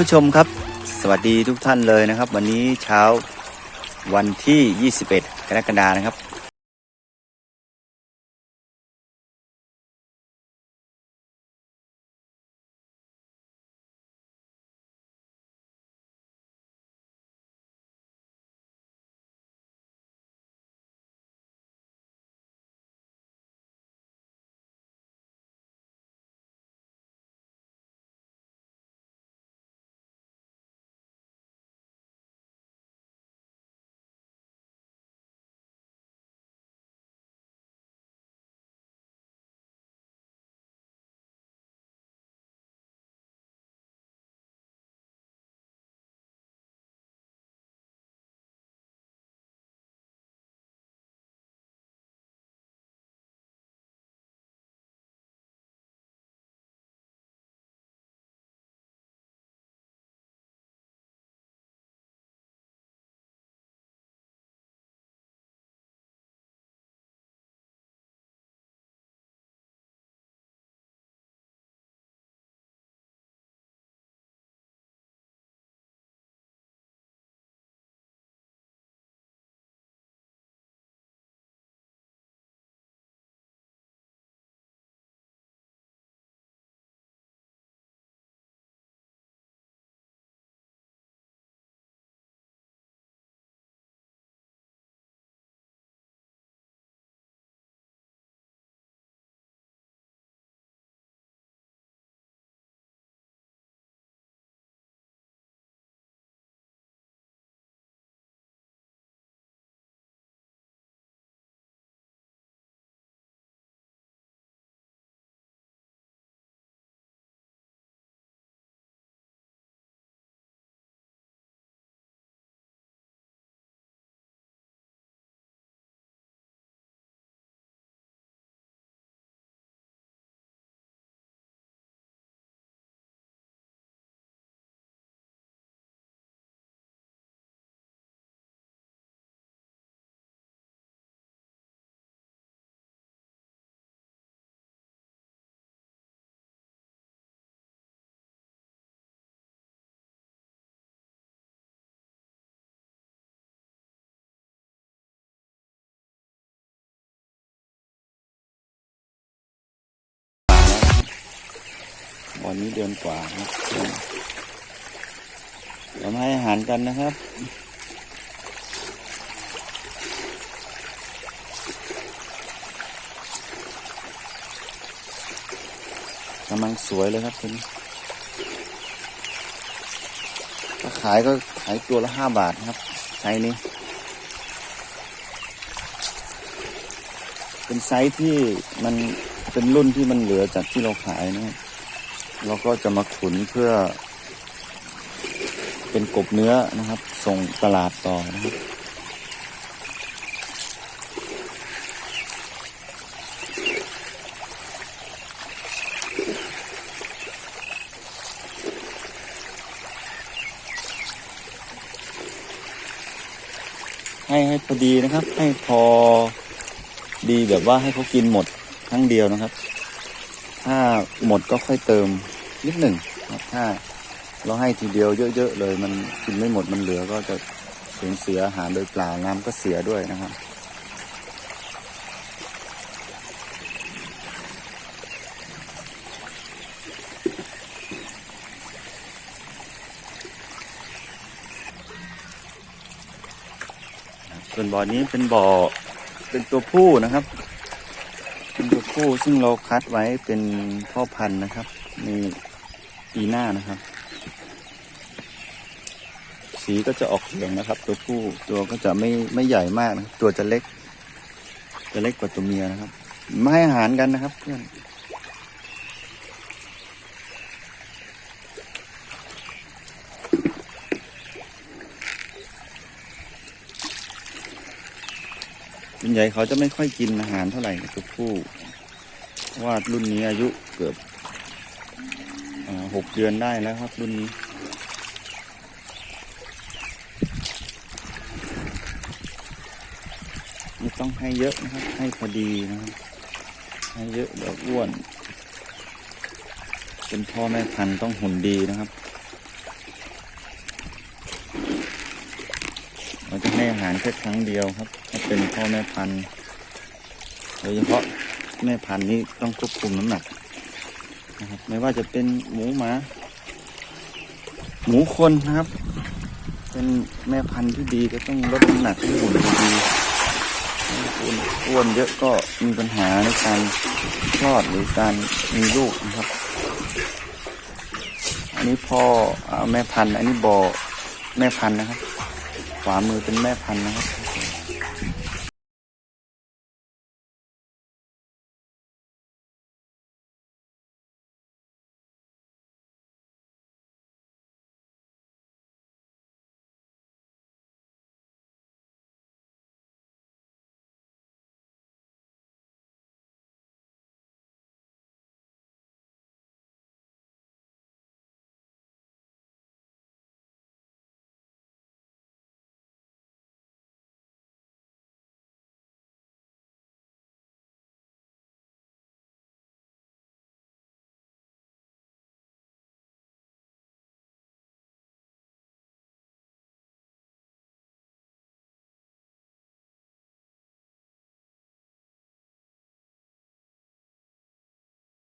ผู้ชมครับ สวัสดีทุกท่านเลยนะครับ วันนี้เช้าวันที่ 21 กรกฎาคมนะครับ วันนี้เดือนกว่าครับเรามาให้อาหารกันนะครับกำลังสวยเลยครับคุณถ้าขายก็ขายตัวละห้าบาทครับไซส์นี้ เป็นไซส์ที่มันเป็นรุ่นที่มันเหลือจากที่เราขายนะครับ เราก็จะมาขุนเพื่อ เป็นกบเนื้อนะครับ ส่งตลาดต่อนะครับให้ให้พอดีนะครับ ให้พอดีแบบว่าให้เขากินหมดครั้งเดียวนะครับ ถ้าหมดก็ค่อยเติมนิดหนึ่งถ้าเราให้ทีเดียวเยอะๆเลย มันกินไม่หมดมันเหลือก็จะสูญเสียอาหารโดยเปล่าน้ำก็เสียด้วยนะครับส่วนบ่อนี้เป็นบ่อเป็นตัวผู้นะครับ เป็นตัวผู้ซึ่งเราคัดไว้เป็นพ่อพันธุ์นะครับ ในปีหน้านะครับ สีก็จะออกเหลืองนะครับ ตัวผู้ตัวก็จะไม่ไม่ใหญ่มากนะตัวจะเล็ก จะเล็กกว่าตัวเมียนะครับมาให้อาหารกันนะครับเพื่อนส่วนใหญ่เขาจะไม่ค่อยกินอาหารเท่าไหร่ตัวผู้ วาดรุ่นนี้อายุเกือบหกเดือนได้แล้วครับรุ่นนี้ไม่ต้องให้เยอะนะครับ ให้พอดีนะครับให้เยอะแบบอ้วน เป็นพ่อแม่พันธุ์ต้องหุ่นดีนะครับเราจะให้อาหารแค่ครั้งเดียวครับถ้าเป็นพ่อแม่พันธุ์โดยเฉพาะ แม่พันธุ์นี้ต้องควบคุมน้ำหนักนะครับไม่ว่าจะเป็นหมูหมา หมูคนนะครับ เป็นแม่พันธุ์ที่ดีก็ต้องลดน้ำหนักให้หุ่นดีอ้วนอ้วนเยอะก็มีปัญหาในการคลอดหรือการมีลูกนะครับ อันนี้พ่อแม่พันธุ์ อันนี้บ่อแม่พันธุ์นะครับ ขวามือเป็นแม่พันธุ์นะครับ